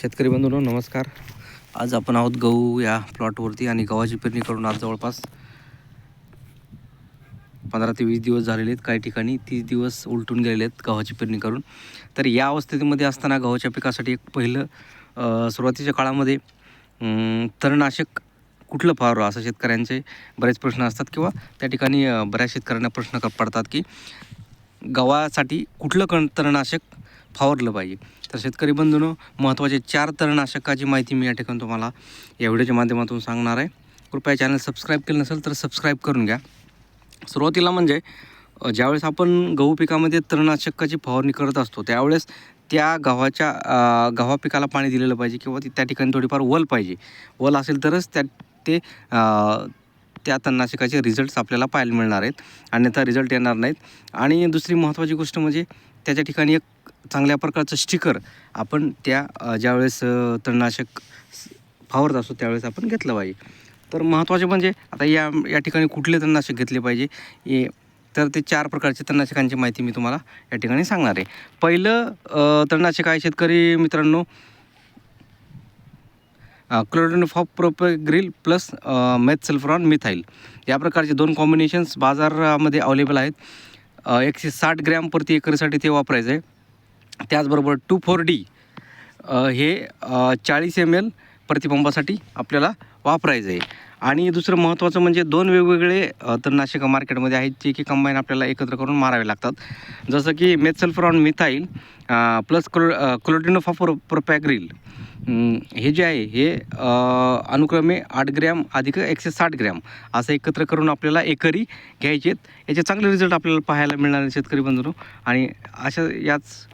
शेतकरी बंधूंनो नमस्कार. आज आपण आहोत गहू या प्लॉटवरती आणि गव्हाची पेरणी करून आज जवळपास पंधरा ते वीस दिवस झालेले आहेत. काही ठिकाणी तीस दिवस उलटून गेलेले आहेत गव्हाची पेरणी करून. तर या अवस्थेमध्ये असताना गव्हाच्या पिकासाठी एक पहिलं सुरुवातीच्या काळामध्ये तणनाशक कुठलं फवारावं असं शेतकऱ्यांचे बरेच प्रश्न असतात किंवा त्या ठिकाणी बऱ्याच शेतकऱ्यांना प्रश्न पडतात की गव्हासाठी कुठलं कण तणनाशक फवारलं पाहिजे? तर शेतकरी बंधूंनो महत्त्वाचे चार तणनाशकाची माहिती मी या ठिकाणी तुम्हाला या व्हिडिओच्या माध्यमातून सांगणार आहे. कृपया चॅनल सबस्क्राईब केलं नसेल तर सबस्क्राईब करून घ्या. सुरुवातीला म्हणजे ज्यावेळेस आपण गहू पिकामध्ये तणनाशकाची फवारणी करत असतो त्यावेळेस त्या गव्हाच्या गव्हा पिकाला पाणी दिलेलं पाहिजे किंवा ती त्या ठिकाणी थोडीफार वल पाहिजे. वल असेल तरच त्या ते त्या तणनाशकाचे रिझल्ट्स आपल्याला पाहायला मिळणार आहेत. अन्यथा रिझल्ट येणार नाहीत. आणि दुसरी महत्त्वाची गोष्ट म्हणजे त्याच्या ठिकाणी एक चांगल्या प्रकारचं स्टिकर आपण त्या ज्यावेळेस तणनाशक फावरत असतो त्यावेळेस आपण घेतलं पाहिजे तर महत्त्वाचे म्हणजे आता या या ठिकाणी कुठले तणनाशक घेतले पाहिजे? हे तर ते चार प्रकारचे तणनाशकांची माहिती मी तुम्हाला या ठिकाणी सांगणार आहे. पहिलं तणनाशक आहे शेतकरी मित्रांनो क्लोरोडोनिफॉप प्रोपेग्रिल प्लस मेथ सल्फ्रॉन मिथाईल या प्रकारचे दोन कॉम्बिनेशन्स बाजारामध्ये अवेलेबल आहेत. एकशे साठ ग्रॅम प्रति एकरसाठी ते वापरायचं आहे त्याचबरोबर टू फोर डी हे चाळीस एम एल प्रतिपंपासाठी आपल्याला वापरायचं आहे आणि दुसरं महत्त्वाचं म्हणजे दोन वेगवेगळे तणनाशकं मार्केटमध्ये आहेत जे की कंबाईन आपल्याला एकत्र करून मारावे लागतात. जसं की मेथसल्फ्रॉन मिथाईल प्लस क्लो क्लोटिनोफॉर प्रोपॅग्रिल हे जे आहे हे अनुक्रमे आठ ग्रॅम अधिक एकशे साठ ग्रॅम असं एकत्र करून आपल्याला एकरी घ्यायचे आहेत याचे चांगले रिझल्ट आपल्याला पाहायला मिळणार शेतकरी बंधूंनो. आणि अशा याच